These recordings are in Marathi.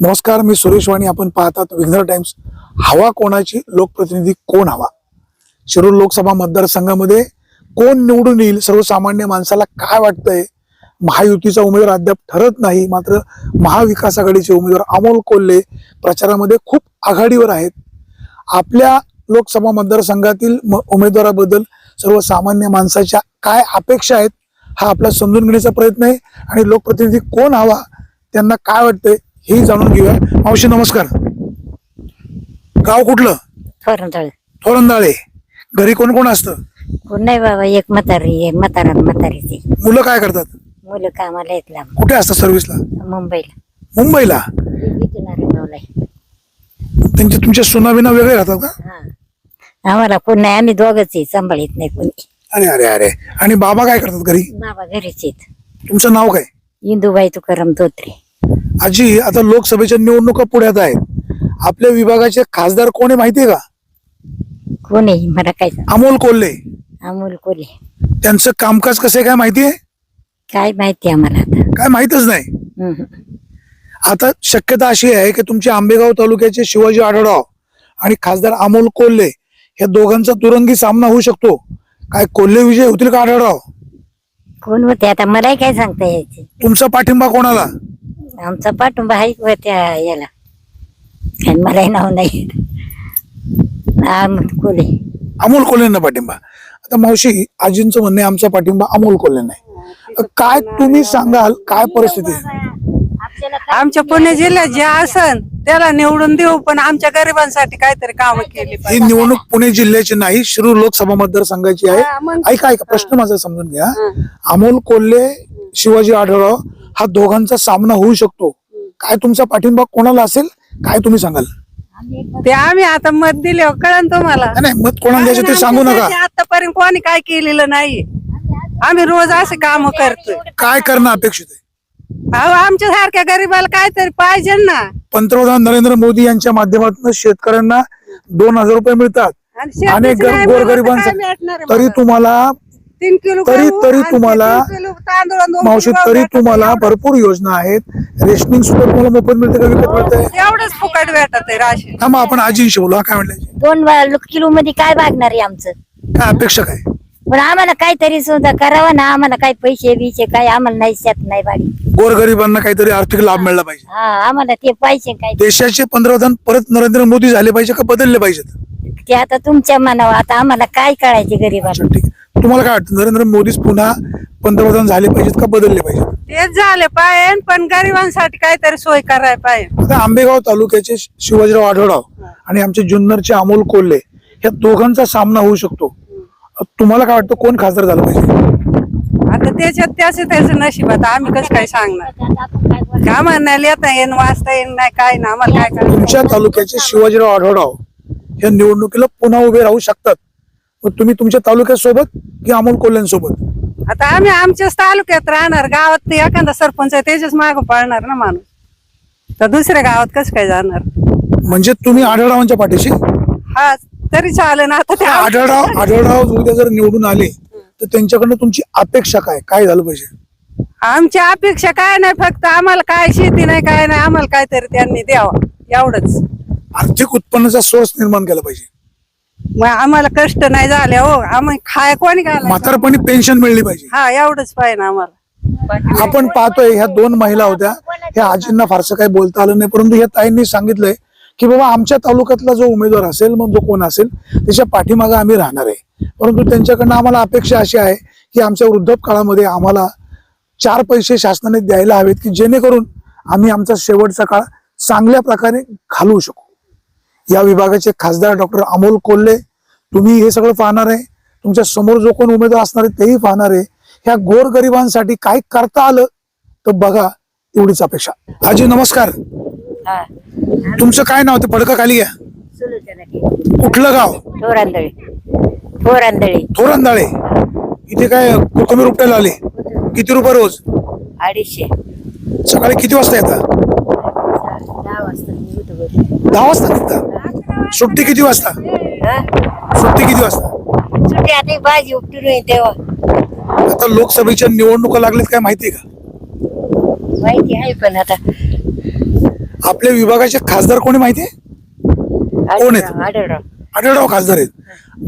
नमस्कार मी सुरेश वाणी. आपण पाहतात विघ्नर टाइम्स. हवा कोणाची? लोकप्रतिनिधी कोण हवा? शिरूर लोकसभा मतदारसंघामध्ये कोण निवडून येईल? सर्वसामान्य माणसाला काय वाटतंय? महायुतीचा उमेदवार अद्याप ठरत नाही. मात्र महाविकास आघाडीचे उमेदवार अमोल कोल्हे प्रचारामध्ये खूप आघाडीवर आहेत. आपल्या लोकसभा मतदारसंघातील म- उमेदवाराबद्दल सर्वसामान्य माणसाच्या काय अपेक्षा आहेत हा आपला समजून घेण्याचा प्रयत्न आहे. आणि लोकप्रतिनिधी कोण हवा? त्यांना काय वाटतंय? हे जाणून घेऊया. मावशी नमस्कार. गाव कुठलं? थोरंथळ थोरंदाळे. घरी कोण कोण असतं? कोण नाही बाबा एक म्हातारी एक म्हातारा म्हातारीची. मुलं काय करतात? मुलं कामाला येत लांब कुठे असतात सर्व्हिसला मुंबईला. मुंबईला? इथून नारायणगावला आहे. त्यांचे तुमच्या सुना बिना वेगळे राहतात का? हा. आम्हाला कोण नाही आम्ही दोघच आहे सांभाळीत नाही कोणी. अरे अरे अरे. आणि बाबा काय करतात घरी? बाबा घरीच आहेत. तुमचं नाव काय? इंदुबाई तुकाराम धोत्रे. आजी आता लोकसभेच्या निवडणुका पुढ्यात आहेत. आपल्या विभागाचे खासदार कोण आहे माहितीये का? कोण आहे? मला काय सांग अमोल कोल्हे. अमोल कोल्हे. त्यांचं कामकाज कसं आहे काय माहितीये? काय माहिती आम्हाला आता. काय माहितच नाही. हम्म. आता शक्यता अशी आहे की तुमचे आंबेगाव तालुक्याचे शिवाजी आढळराव आणि खासदार अमोल कोल्हे या दोघांचा दुरंगी सामना होऊ शकतो. काय कोल्हे विजय होतील का आढळराव? कोण होते? आता मलाही काय सांगता यायचे? तुमचा पाठिंबा कोणाला? आमचा पाठिंबा आहे व त्या याला. आणि मलाही नाव नाही अमोल कोल्हे. अमोल कोल्हेंना पाठिंबा. आता मावशी आजींचं म्हणणे आमचा पाठिंबा अमोल कोल्हे नाही. काय तुम्ही सांगाल काय परिस्थिती आहे? आमच्या पुणे जिल्ह्यात जे असन त्याला निवडून देऊ पण आमच्या गरिबांसाठी काहीतरी काम केली ही पाहिजे. निवडणूक पुणे जिल्ह्याची नाही शिरूर लोकसभा मतदारसंघाची हा, आहे मग- ऐका ऐका प्रश्न माझा समजून घ्या. अमोल कोल्हे शिवाजी आढळराव हा दोघांचा सामना होऊ शकतो. काय तुमचा पाठिंबा कोणाला असेल? काय तुम्ही सांगाल? ते आम्ही आता मत दिले कळन तुम्हाला. नाही, नाही मत कोणाला द्यायचं ते सांगू नका. आतापर्यंत कोणी काय केलेलं नाही. आम्ही रोज असे काम करतोय. काय करणं अपेक्षित आहे? अहो आमच्या सारख्या गरीबाला काहीतरी पाहिजे ना. पंतप्रधान नरेंद्र मोदी यांच्या माध्यमातून शेतकऱ्यांना दोन हजार रुपये मिळतात. आणि शेतीच अनेक नाही तर गोरगरिबांसाठी काय भेटणार आहे तरी मला? तुम्हाला तीन किलो तरी गहू तरी आणि तुम्हाला तीन मावशी तरी तुम्हाला भरपूर योजना आहेत. रेशनिंग सुद्धा तुम्हाला मोफत मिळते का विकत मिळते? एवढंच फुकट भेटत आहे राशन. थांबा आपण आजींशी बोलू हा काय म्हणले? दोन किलो मध्ये काय भागणार आहे आमचं? काय अपेक्षा काय? पण आम्हाला काहीतरी सुद्धा करावं ना. आम्हाला काही पैसे बिचे काय आम्हाला नाही शेत नाही बाडी गोरगरिबांना काहीतरी आर्थिक लाभ मिळाला पाहिजे. हा आम्हाला ते पाहिजे काय देशाचे पंतप्रधान परत नरेंद्र मोदी झाले पाहिजे का बदलले पाहिजेत? ते आता तुमच्या मनावर आता आम्हाला काय कळायचे ठीक. आहे तुम्हाला काय वाटतं? नरेंद्र मोदीच पुन्हा पंतप्रधान झाले पाहिजेत का बदलले पाहिजेत? तेच झाले पाहिजे पण गरिबांसाठी काहीतरी सोय करायला पाहिजे. आता आंबेगाव तालुक्याचे शिवाजीराव आढळराव आणि आमचे जुन्नरचे अमोल कोल्हे या दोघांचा सामना होऊ शकतो. तुम्हाला काय वाटतं? कोण खासदार झालं पाहिजे? आता त्याच्यात त्याच त्याचं नशीब आता आम्ही कसं काय सांगणार? का म्हणायला येत येईन वाचता येईन नाही काय ना आम्हाला काय करायचं? तुमच्या तालुक्याचे शिवाजीराव आढळराव या निवडणुकीला पुन्हा उभे राहू शकतात. मग तुम्ही तुमच्या तालुक्यासोबत की अमोल कोल्ह्यांसोबत? आता आम्ही आमच्याच तालुक्यात राहणार. गावात ते एखादा सरपंच आहे त्याच्याच मागं पळणार ना माणूस. तर दुसऱ्या गावात कसं काय जाणार? म्हणजे तुम्ही आढळरावांच्या पाठीशी? हा तरी चालेल ना आता ते आढळराव आढळराव उद्या जर निवडून आले तर त्यांच्याकडनं तुमची अपेक्षा काय? काय झालं पाहिजे? आमची अपेक्षा काय नाही फक्त आम्हाला काय शेती नाही काय नाही आम्हाला काहीतरी त्यांनी द्यावं एवढंच. आर्थिक उत्पन्नाचा सोर्स निर्माण केला पाहिजे. मग आम्हाला कष्ट नाही झाले हो. आम्ही खाय कोणी घालायचं? म्हातारपणी पेन्शन मिळली पाहिजे. हा एवढंच पाहिजे आम्हाला. आपण पाहतोय ह्या दोन महिला होत्या. ह्या आजींना फारसं काही बोलता आलं नाही परंतु ह्या ताईंनी सांगितलंय की बाबा आमच्या तालुक्यातला जो उमेदवार असेल मग जो कोण असेल त्याच्या पाठीमागे आम्ही राहणार आहे. परंतु त्यांच्याकडनं आम्हाला अपेक्षा अशी आहे की आमच्या वृद्धकाळामध्ये आम्हाला चार पैसे शासनाने द्यायला हवेत की जेणेकरून आम्ही आमचा शेवटचा काळ चांगल्या प्रकारे घालवू शकू. या विभागाचे खासदार डॉक्टर अमोल कोल्हे तुम्ही हे सगळं पाहणार आहे. तुमच्यासमोर जो कोण उमेदवार असणार आहे तेही पाहणार आहे. ह्या गोरगरिबांसाठी काय करता आलं तर बघा एवढीच अपेक्षा. आजी नमस्कार. तुमचं काय नाव ते पडका खाली घ्या. कुठलं गाव? थोरांदळी. थोरांदळी. थोरंदाळे. इथे काय कोकमी रुपयाला आले. किती रुपये रोज? अडीचशे. सकाळी किती वाजता येतात दहा वाजता. दहा वाजता सुट्टी किती वाजता? सुट्टी किती वाजता? सुट्टी आता भाजी उपटून येईल तेव्हा. आता लोकसभेच्या निवडणुका लागल्यात काय माहितीये का? माहिती आहे पण आता. आपल्या विभागाचे खासदार कोणी माहितीये कोण आहेत? आढळराव. आढळराव खासदार आहेत.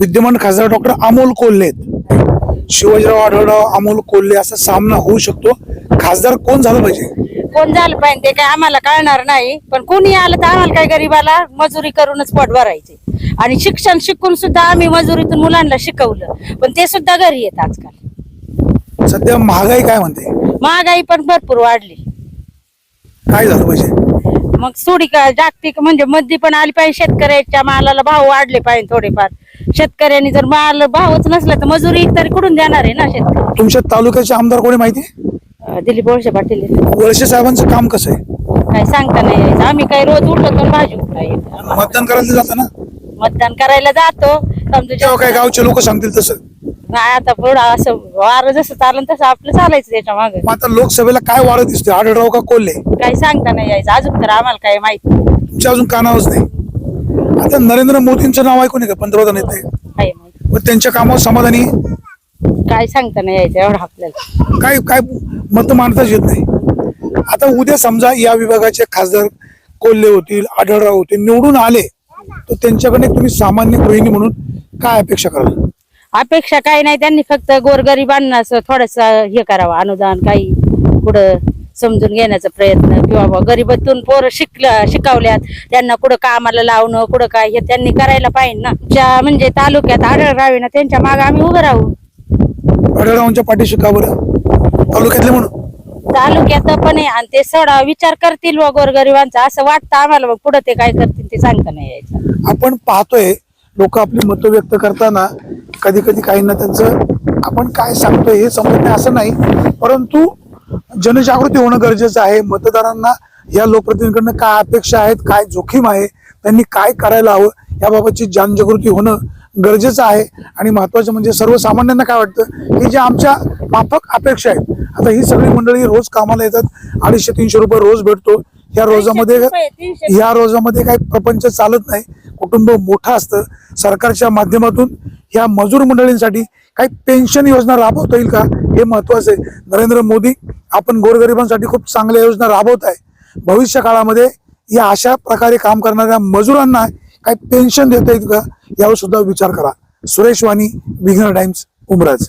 विद्यमान खासदार डॉक्टर अमोल कोल्हे आहेत. शिवाजीराव आढळराव अमोल कोल्हे असा सामना होऊ शकतो. खासदार कोण झालं पाहिजे? कोण झालं पाहिजे ते काय आम्हाला कळणार नाही. पण कोणी आलं तर आम्हाला काय गरीबाला मजुरी करूनच पोट भरायचे. आणि शिक्षण शिकून सुद्धा आम्ही मजुरीतून मुलांना शिकवलं. पण ते सुद्धा घरी येत आजकाल. सध्या महागाई काय म्हणते? महागाई पण भरपूर वाढली. काय झालं पाहिजे? मग थोडी का जागतिक म्हणजे मधी पण आली पाहिजे शेतकऱ्याच्या मालाला भाव वाढले पाहिजे थोडेफार. शेतकऱ्यांनी जर माल भावच नसला तर मजुरी तरी कुठून देणार आहे ना शेतकरी? तुमच्या तालुक्याचे आमदार कोणी माहिती? दिलीप वळसे पाटील वळसे साहेबांचं काम कसं आहे? काय सांगता नाही यायचं. आम्ही काय रोज उठतो आणि भाजी उठायचं मतदान करायला जातं ना? मतदान करायला जातो. समजा तेव्हा काय गावचे लोक सांगतील तसं. नाही आता पुढं असं वारं जसं चालन तसं आपलं चालायचं त्याच्यामागे. मग आता लोकसभेला काय वारं दिसते आढळराव का कोल्हे? काही सांगता नाही यायचं. अजून तर आम्हाला काही माहीत. तुमच्या अजून कानावच नाही. आता नरेंद्र मोदींचं नाव ऐकून आहे का पंतप्रधान येते काही माहीत. व त्यांच्या कामावर समाधानी? काय सांगता नाही यायचं एवढं आपल्याला. काय काय मत मांडताच येत नाही. आता उद्या समजा या विभागाचे खासदार कोल्हे होतील आढळराव होतील निवडून आले तर त्यांच्याकडे तुम्ही सामान्य गृहिणी म्हणून काय अपेक्षा कराल? अपेक्षा काही नाही त्यांनी फक्त गोरगरिबांना थोडस हे करावं अनुदान काही पुढं समजून घेण्याचा प्रयत्न किंवा गरिबातून पोरं शिकलं शिकवल्यात त्यांना कुठं कामाला लावणं कुठं काय हे त्यांनी करायला पाहिजे ना. ज्या म्हणजे तालुक्यात आढळ राहावे ना त्यांच्या मागे आम्ही उभं राहू. आढळरावांच्या पाठीशी का बरं? तालुक्यातले म्हणून? तालुक्यात पण आहे. आणि ते सोडा विचार करतील व गोरगरिबांचा. असं वाटतं आम्हाला मग पुढे ते काय करतील ते सांगता नाही यायचं. आपण पाहतोय लोक आपली मतं व्यक्त करताना कधी कधी काहींना त्यांचं आपण काय सांगतोय हे समजत नाही असं नाही. परंतु जनजागृती होणं गरजेचं आहे. मतदारांना या लोकप्रतिनिधीकडनं काय अपेक्षा आहेत काय जोखीम आहे त्यांनी काय करायला हवं याबाबतची जनजागृती होणं गरजेचं आहे. आणि महत्वाचं म्हणजे सर्वसामान्यांना काय वाटतं की जे आमच्या माफक अपेक्षा आहेत आता ही सगळी मंडळी रोज कामाला येतात. अडीचशे तीनशे रुपये रोज भेटतो. या रोजामध्ये या रोजामध्ये काही प्रपंच चालत नाही. कुटुंब मोठं असतं. सरकारच्या माध्यमातून ह्या मजूर मंडळींसाठी काही पेन्शन योजना राबवता येईल का? हे महत्वाचं आहे. नरेंद्र मोदी आपण गोरगरिबांसाठी खूप चांगल्या योजना राबवत आहे. भविष्य काळामध्ये या अशा प्रकारे काम करणाऱ्या मजुरांना काही पेन्शन देता येईल का? यावर सुद्धा विचार करा. सुरेश वाणी विघ्न टाइम्स उमराज.